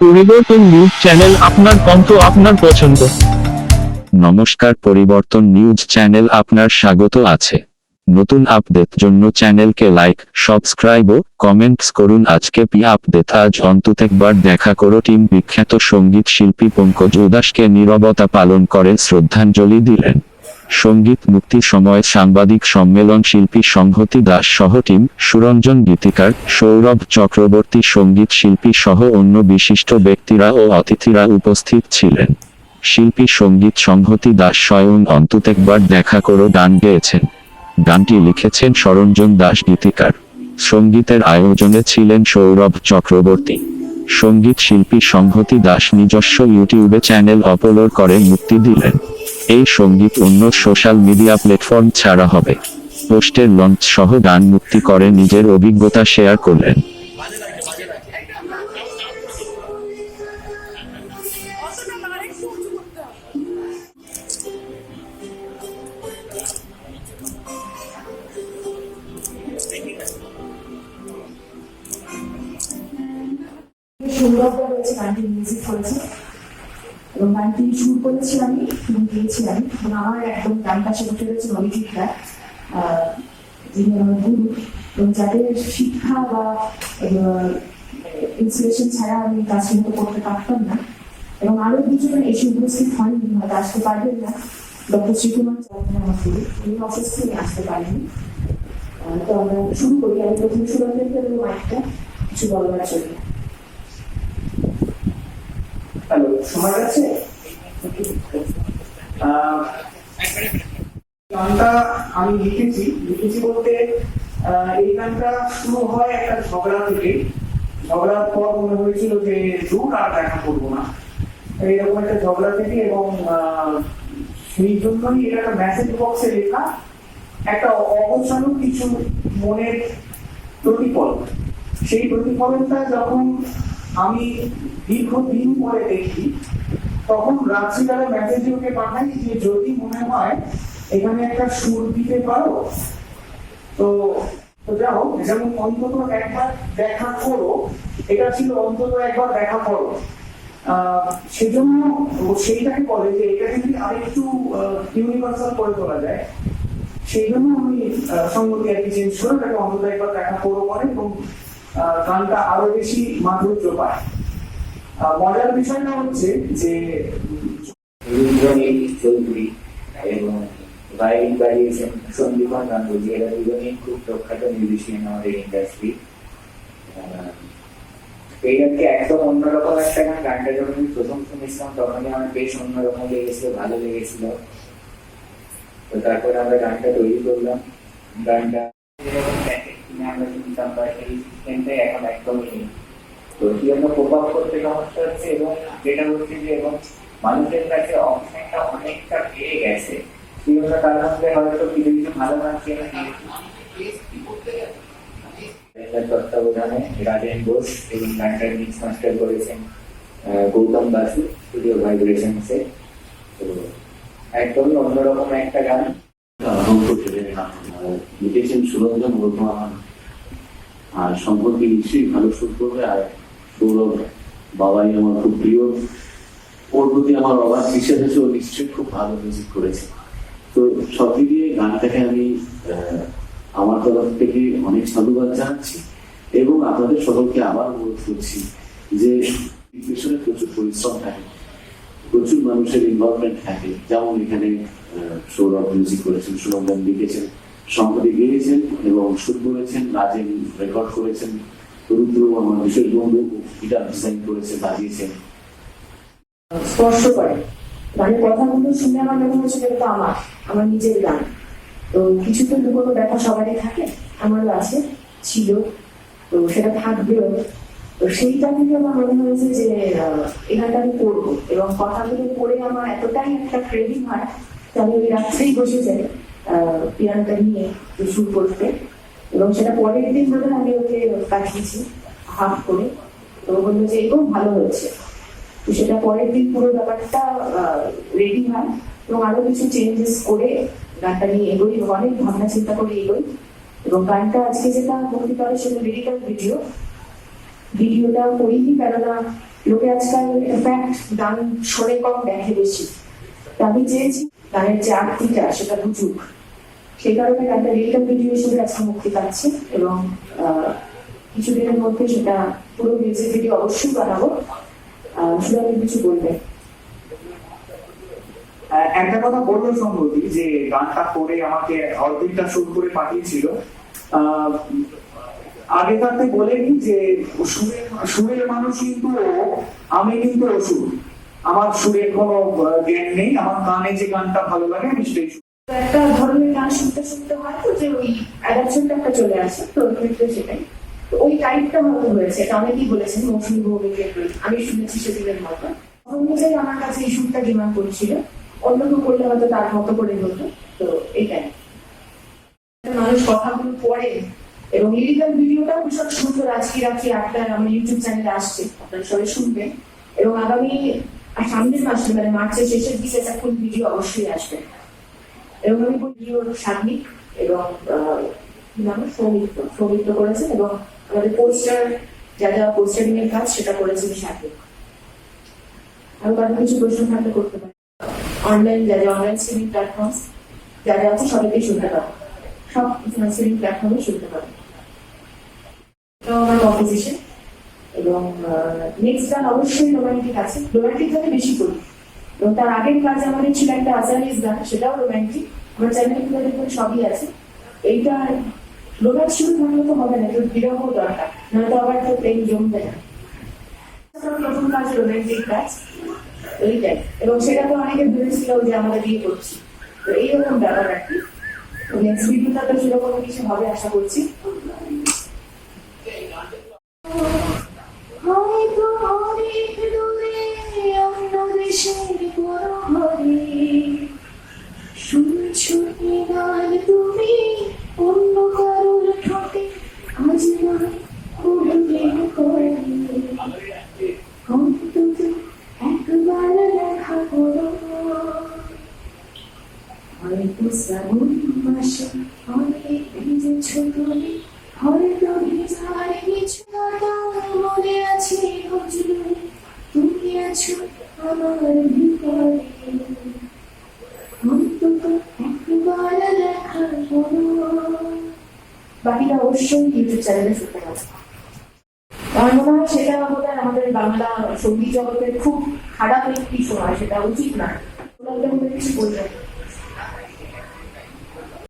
পরিবর্তন news channel আপনার কণ্ঠ আপনার পছন্দ। নমস্কার, পরিবর্তন নিউজ চ্যানেল আপনার স্বাগত আছে। নতুন আপডেট জন্য চ্যানেলকে লাইক, সাবস্ক্রাইব ও কমেন্টস করুন। আজকে পি আপডেট, আজ অন্তত একবার দেখা করো। টিম বিখ্যাত সংগীত শিল্পী পঙ্কজ উদাসকে নীরবতা পালন করে। শ্রদ্ধাঞ্জলি দিলেন। সংগীত মুক্তি সময় সাংবাদিক সম্মেলন শিল্পী সংহতি দাস সহ টিম, সুরঞ্জন গীতিকার, সৌরভ চক্রবর্তী সংগীত শিল্পী সহ অন্য বিশিষ্ট ব্যক্তিরা ও অতিথিরা উপস্থিত ছিলেন। শিল্পী সংগীত সংহতি দাস স্বয়ং অন্তত একবার দেখা করো গান গেয়েছেন। গানটি লিখেছেন সরঞ্জন দাস গীতিকার। সঙ্গীতের আয়োজনে ছিলেন সৌরভ চক্রবর্তী। সংগীত শিল্পী সংহতি দাস নিজস্ব ইউটিউবে চ্যানেল অপলোড করে মুক্তি দিলেন। এই সংগীত অন্য সোশ্যাল মিডিয়া প্ল্যাটফর্ম ছাড়া হবে। পোস্টের লঞ্চ সহ গান মুক্তি করে নিজের অভিজ্ঞতা শেয়ার করলেন। সৌরভদা রয়েছে গানটি মিউজিক করেছে। এবং গানটি সুর করেছি আমি এবং গিয়েছি আমি। এবং আমার একদম গানটা সাথে রয়েছে অভিজিৎ আহ, যিনি আমার গুরু। এবং যাদের শিক্ষা বা ইন্সপিরেশন ছাড়া আমি কাজটি মতো করতে পারতাম না। এবং আরও দুজন এসে উপস্থিত হয়নি হয়তো আসতে পারবেন না। ডক্টর শ্রীকুমার চৌধুরী উনি অফিস থেকে আসতে পারেনি তো আমরা শুরু করি আমি প্রথমে দেবো মাইকটা কিছু বলবার জন্য। হ্যালো শোনা যাচ্ছে গানটা আমি লিখেছি। লিখেছি বলতে এই গানটা শুরু হয় একটা ঝগড়া থেকে। ঝগড়ার পর মনে হয়েছিল যে দূর আর দেখা করব না। এইরকম একটা ঝগড়া থেকে এবং সেই জন্যই এটা একটা মেসেজ বক্সে লেখা একটা অবসানো কিছু মনের প্রতিফলন সেই প্রতিফলনটা যখন আমি দীর্ঘদিন পরে দেখি তখন রাত্রিবেলা মেসেজ ওকে পাঠাই যে যদি মনে হয় এখানে একটা সুর দিতে পারো তো তো যেমন অন্তত একবার দেখা করো এটা ছিল অন্তত একবার দেখা করো। সেজন্য সেইটাকে বলে যে এটাকে যদি আরেকটু ইউনিভার্সাল করে তোলা যায় সেই জন্য আমি আহ, সঙ্গতি আর কি চেঞ্জ করে তাকে অন্তত একবার দেখা করো করে এবং গানটা আরও বেশি মাধুর্য পায়। মজার বিষয়টা হচ্ছে যে চৌধুরী এবং ভাইরিং বাড়িয়েছেন সন্দীপন গাঙ্গুলি। এরা দুজনেই খুব প্রখ্যাত মিউজিশিয়ান আমাদের ইন্ডাস্ট্রি একদম অন্যরকম একটা গান? গানটা যখন আমি প্রথম শুনেছিলাম তখনই আমার বেশ অন্যরকম লেগেছিল ভালো লেগেছিল। তো তারপরে আমরা গানটা তৈরি করলাম। গানটা যেরকম প্যাকেট কিনে আমরা শুনতাম বা সেই সিস্টেমটাই এখন একদমই নেই। তো কি জন্য প্রভাব করতে সমস্যা হচ্ছে এবং যেটা হচ্ছে যে এবং মানুষের কাছে অপশনটা অনেকটা বেড়ে গেছে। সেই জন্য তার মধ্যে হয়তো কিছু কিছু ভালো চেনা তত্ত্বাবধানে রাজেন বোস এবং গানটার মিক্স মাস্টার করেছেন গৌতম বাসু স্টুডিও ভাইব্রেশনসে তো একদমই অন্যরকম একটা গান। লিখেছেন সুরঞ্জন বর্ধমান। আর সম্পর্কে নিশ্চয়ই ভালো সুর করবে, আর সৌরভ বাবাই আমার খুব প্রিয়। ওর প্রতি আমার অবাক বিশ্বাস আছে, ও নিশ্চয়ই খুব ভালো মিউজিক করেছে। তো সব মিলিয়ে গানটাকে আমি আমার তরফ থেকে অনেক সাধুবাদ জানাচ্ছি এবং আপনাদের সকলকে আবার অনুরোধ করছি যে পেছনে প্রচুর পরিশ্রম থাকে, প্রচুর মানুষের ইনভলভমেন্ট থাকে। যেমন এখানে সৌরভ মিউজিক করেছেন সুরঞ্জন লিখেছেন। সম্প্রতি গেয়েছেন এবং সুর করেছেন রাজেন রেকর্ড করেছেন। রুদ্র, আমার বিশেষ বন্ধু গিটার ডিজাইন করেছে বাজিয়েছেন স্পর্শ করে। গানের কথাগুলো শুনে আমার মনে হয়েছিল এটা আমার আমার নিজের গান। তো কিছু তো লুকোনো ব্যাথা সবারই থাকে, আমারও আছে, ছিল। তো সেটা থাকবেও। তো সেইটা থেকে আমার মনে হয়েছে যে গানটা আমি করব। এবং কথাগুলো পড়ে আমার এতটাই একটা ক্রেডিং হয় তো আমি রাত্রেই বসে যাই। পিয়ানোটা নিয়ে সুর করতে। এবং সেটা পরের দিন বোধ আমি ওকে পাঠিয়েছি, হাফ করে, তো বলল যে এরকম ভালো হয়েছে। তো সেটা পরের দিন পুরো ব্যাপারটা রেডি হয়। এবং আরও কিছু চেঞ্জেস করে গানটা নিয়ে এগোই। অনেক ভাবনা চিন্তা করে এগোই। এবং গানটা আজকে যেটা মুক্তি পাবে সেটা লিরিক্যাল ভিডিও ভিডিওটা করিনি, কেননা লোকে আজকাল ইনফ্যাক্ট গান শোনে কম দেখে বেশি। আমি চেয়েছি গানের যে আর্থিকটা সেটা বুঝুক। সেই কারণে একটা রিলেটম ভিডিও হিসেবে আজকে মুক্তি পাচ্ছে এবং কিছুদিনের মধ্যে সেটা পুরো মিউজিক ভিডিও অবশ্যই বানাবো। শুধু কিছু বলবে একটা কথা বলল সম্প্রতি যে গানটা করে আমাকে অর্ধেকটা সুর করে পাঠিয়েছিল। আগে থাকতে বলেনি যে, সুরের মানুষ কিন্তু আমি কিন্তু অসুর। আমার সুরের কোনো জ্ঞান নেই, আমার গানে যে গানটা ভালো লাগে, আমি তো একটা ধরনের গান শুনতে শুনতে হয় তো যে ওই অ্যাডাপশনটা একটা চলে আসে, তো সেটাই। ওই টাইপটা হয়তো হয়েছে, এটা অনেকেই বলেছেন, মৌসুমী ভৌমিকের আমি শুনেছি সেদিনের মতো। অনুযায়ী আমার কাছে এই সুরটা ডিমান্ড করেছিল। অন্য কেউ করলে হয়তো তার মতো করে হতো, তো এইটাই। মানুষ কথাগুলো পড়ে এবং লিরিক্যাল ভিডিওটাও ভীষণ সুন্দর, আজকে রাত্রি আটটায় আমার ইউটিউব চ্যানেলে আসছে, আপনারা সবাই শুনবেন এবং আগামী সামনের মাসে মানে মার্চের শেষের দিকে একটা ফুল ভিডিও অবশ্যই আসবে। এবং আমি বলি ওর সার্বিক এবং নাম? সৌমিত্র সৌমিত্র করেছেন এবং আমাদের পোস্টার যা যা পোস্টারিং এর কাজ, সেটা করেছেন সার্বিক আর কারও কিছু প্রশ্ন থাকলে করতে পারি অনলাইন যা যা অনলাইন স্ট্রিমিং প্ল্যাটফর্ম যা যা আছে সবাইকে শুনতে পাবো সব স্ট্রিমিং প্ল্যাটফর্মে শুনতে পাবো তো আমার কম্পোজিশন এবং নেক্সট গান অবশ্যই রোমান্টিক আছে। রোমান্টিক গানে বেশি করি। এবং তার আগের কাজ আমাদের ছিল একটা আজানিস গান, সেটাও রোমান্টিক আমার চ্যানেলে খুলে সবই আছে। এইটা রোম্যান্স শুরু থাকলে তো হবে না একটু বিরহ দরকার নাহলে তো আবার তো প্রেম জমবে না। প্রথম কাজ রোমান্টিক কাজ এইটাই। এবং সেটা তো অনেকে ভেবেছিল যে আমরা বিয়ে করছি। তো এইরকম ব্যাপার আর কি। নেক্সট ভিডিওটা তো সেরকম কিছু হবে আশা করছি। বাকিটা অবশ্যই ইউটিউব চ্যানেলে শুনতে পাবো আমার মনে হয় সেটা বোধ আমাদের বাংলা সংগীত জগতের খুব খারাপ একটি সময়, সেটা উচিত না কিছু বলবেন